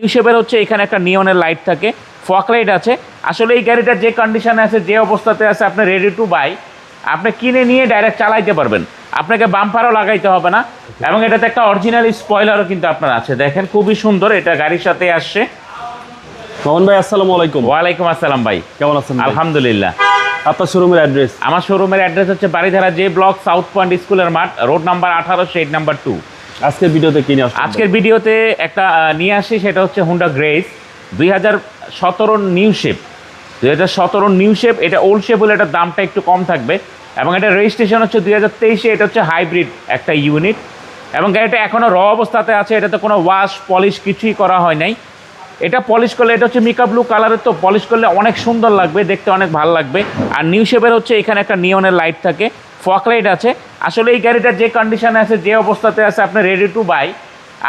New শেপের হচ্ছে এখানে একটা নিয়নের লাইট থাকে ফক লাইট আছে। আসলে এই গাড়িটা যে কন্ডিশনে আছে যে অবস্থাতে আছে আপনি রেডি টু বাই আপনি কিনে নিয়ে ডাইরেক্ট চালাইতে পারবেন। আপনাকে বাম্পারও লাগাইতে হবে না এবং এটাতে একটা অরিজিনাল স্পয়লারও কিন্তু আপনার আছে। দেখেন খুবই সুন্দর এটা গাড়ির সাথে আসছে। মোহন ভাই আসসালামু আলাইকুম। ওয়ালাইকুম আসসালাম ভাই। কেমন আছেন আলহামদুলিল্লাহ। আপনার শোরুমের অ্যাড্রেস আমার শোরুমের অ্যাড্রেস হচ্ছে বাড়িধারা যে ব্লক সাউথ পয়েন্ট স্কুলের মাঠ রোড নাম্বার আঠারো শেড নাম্বার টু আজকের ভিডিওতে আসছেন আজকের ভিডিওতে একটা নিয়ে আসি, সেটা হচ্ছে হুন্ডা গ্রেস দুই হাজার সতেরো নিউ শেপ দুই হাজার সতেরো নিউ শেপ এটা ওল্ড শেপ হলে এটার দামটা একটু কম থাকবে। এবং এটা রেজিস্ট্রেশন হচ্ছে দুই হাজার তেইশে, এটা হচ্ছে হাইব্রিড একটা ইউনিট এবং গাড়িটা এখনও র অবস্থাতে আছে, এটাতে কোনো ওয়াশ পলিশ কিছুই করা হয় নাই। এটা পলিশ করলে, এটা হচ্ছে মিকা ব্লু কালারের তো পলিশ করলে অনেক সুন্দর লাগবে, দেখতে অনেক ভালো লাগবে। আর নিউ শেপের হচ্ছে এখানে একটা নিয়নের লাইট থাকে। ফক লাইট আছে। আসলে এই গাড়িটা যে কন্ডিশনে আছে যে অবস্থাতে আছে আপনি রেডি টু বাই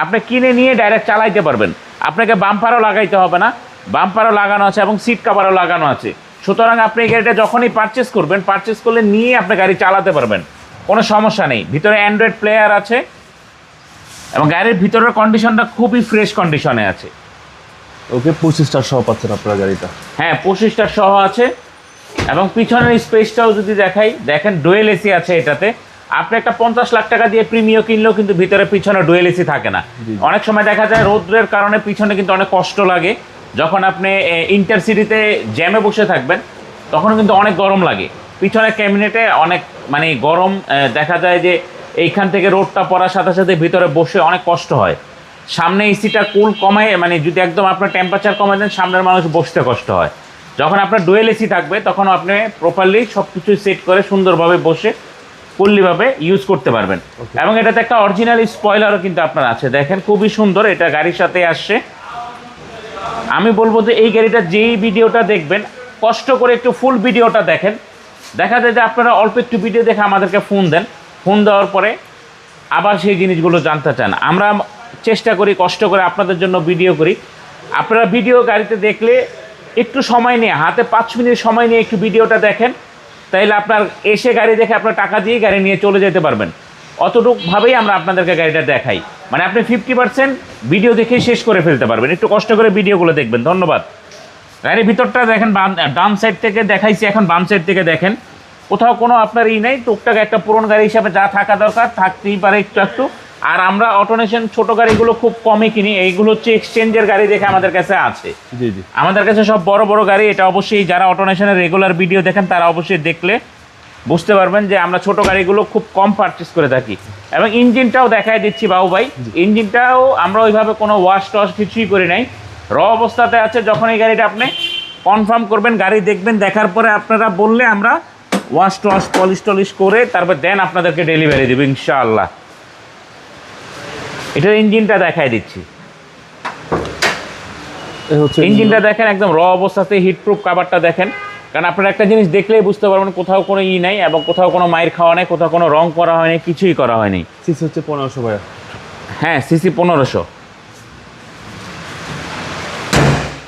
আপনি কিনে নিয়ে ডাইরেক্ট চালাইতে পারবেন। আপনাকে বাম্পারও লাগাইতে হবে না। বাম্পারও লাগানো আছে এবং সিট কাভারও লাগানো আছে। সুতরাং আপনি এই গাড়িটা যখনই পারচেস করবেন পারচেস করলে নিয়ে আপনি গাড়ি চালাতে পারবেন। কোনো সমস্যা নেই। ভিতরে অ্যান্ড্রয়েড প্লেয়ার আছে এবং গাড়ির ভিতরের কন্ডিশনটা খুবই ফ্রেশ কন্ডিশনে আছে। ওকে পঁচিশটার সহ পাচ্ছেন আপনার গাড়িটা। হ্যাঁ পঁচিশটার সহ আছে। এবং পিছনের স্পেসটাও যদি দেখাই দেখেন ডুয়েল এসি আছে এটাতে। আপনি একটা পঞ্চাশ লাখ টাকা দিয়ে প্রিমিয় কিনলেও কিন্তু ভিতরে পিছনে ডুয়েল এসি থাকে না। অনেক সময় দেখা যায় রৌদ্রের কারণে পিছনে কিন্তু অনেক কষ্ট লাগে। যখন আপনি ইন্টারসিটিতে জ্যামে বসে থাকবেন তখন কিন্তু অনেক গরম লাগে। পিছনে ক্যাবিনেটে অনেক মানে গরম দেখা যায় যে এইখান থেকে রোডটা পড়ার সাথে সাথে ভিতরে বসে অনেক কষ্ট হয়। সামনে এসিটা কুল কমায় মানে যদি একদম আপনার টেম্পারেচার কমায় দেন সামনের মানুষ বসতে কষ্ট হয়। যখন আপনার ডুয়েল এসি থাকবে তখন আপনি প্রপারলি সব কিছু সেট করে সুন্দরভাবে বসে পল্লীভাবে ইউজ করতে পারবেন। এবং এটাতে একটা অরিজিনাল স্পয়লারও কিন্তু আপনার আছে। দেখেন খুবই সুন্দর এটা গাড়ির সাথে আসছে। আমি বলব যে এই গাড়িটা যেই ভিডিওটা দেখবেন কষ্ট করে একটু ফুল ভিডিওটা দেখেন। দেখা যায় যে আপনারা অল্প একটু ভিডিও দেখে আমাদেরকে ফোন দেন। ফোন দেওয়ার পরে আবার সেই জিনিসগুলো জানতে চান। আমরা চেষ্টা করি কষ্ট করে আপনাদের জন্য ভিডিও করি। আপনারা ভিডিও গাড়িতে দেখলে একটু সময় নিয়ে, হাতে পাঁচ মিনিট সময় নিয়ে একটু ভিডিওটা দেখেন, তাইলে আপনার এসে গাড়ি দেখে আপনার টাকা দিয়ে গাড়ি নিয়ে চলে যেতে পারবেন। অতটুকভাবেই আমরা আপনাদেরকে গাড়িটা দেখাই। মানে আপনি ফিফটি পার্সেন্ট ভিডিও দেখেই শেষ করে ফেলতে পারবেন। একটু কষ্ট করে ভিডিওগুলো দেখবেন, ধন্যবাদ। গাড়ির ভিতরটা দেখেন, বাম, ডান সাইড থেকে দেখাইছি, এখন বাম সাইড থেকে দেখেন। কোথাও কোনো আপনার ই নেই, টুকটাক একটা পুরনো গাড়ি হিসাবে যা থাকা দরকার, থাকতেই পারে একটু একটু। আর আমরা অটোনেশন ছোট গাড়িগুলো খুব কমই কিনি। এইগুলো হচ্ছে এক্সচেঞ্জের গাড়ি দেখে আমাদের কাছে আছে। জি জি। আমাদের কাছে সব বড় বড় গাড়ি এটা অবশ্যই যারা অটোনেশনের রেগুলার ভিডিও দেখেন তারা অবশ্যই দেখলে বুঝতে পারবেন যে আমরা ছোট গাড়িগুলো খুব কম পারচেস করে থাকি। এবং ইঞ্জিনটাও দেখাই দিচ্ছি বাবু ভাই। ইঞ্জিনটাও আমরা ওইভাবে কোনো ওয়াশ টশ কিছুই করি নাই। র অবস্থাতে আছে যখন এই গাড়িটা আপনি কনফার্ম করবেন গাড়ি দেখবেন দেখার পরে আপনারা বললে আমরা ওয়াশ টশ পলিশ টলিশ করে তারপর দেন আপনাদেরকে ডেলিভারি দেবো ইনশাআল্লাহ। এটার ইঞ্জিনটা দেখাই দিচ্ছি। ইঞ্জিনটা দেখেন একদম র অবস্থাতে হিটপ্রুফ কাভারটা দেখেন। কারণ আপনারা একটা জিনিস দেখলেই বুঝতে পারবেন কোথাও কোনো ই নাই এবং কোথাও কোনো মায়ের খাওয়া নেই কোথাও কোনো রং করা হয়নি কিছুই করা হয়নি। সিসি হচ্ছে পনেরোশো ভাইয়া। হ্যাঁ সিসি পনেরোশো।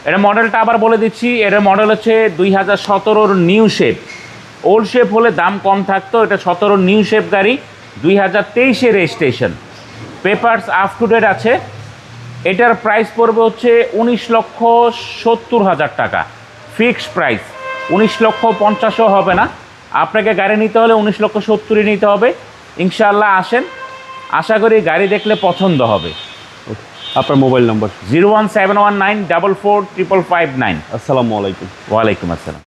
এটা মডেলটা আবার বলে দিচ্ছি এটার মডেল হচ্ছে দুই হাজার সতেরোর নিউ শেপ ওল্ড শেপ হলে দাম কম থাকতো এটা সতেরোর নিউ শেপ গাড়ি দুই হাজার তেইশে registration papers up to date আছে। এটার প্রাইস পড়বে হচ্ছে উনিশ লক্ষ সত্তর হাজার টাকা। ফিক্সড প্রাইস উনিশ লক্ষ পঞ্চাশও হবে না। আপনাকে গাড়ি নিতে হলে উনিশ লক্ষ সত্তরই নিতে হবে। ইনশাআল্লাহ আসেন। আশা করি গাড়ি দেখলে পছন্দ হবে। আপনার মোবাইল নম্বর? Zero one seven one nine double four triple five nine. আসসালামু আলাইকুম। ওয়ালাইকুম আসসালাম।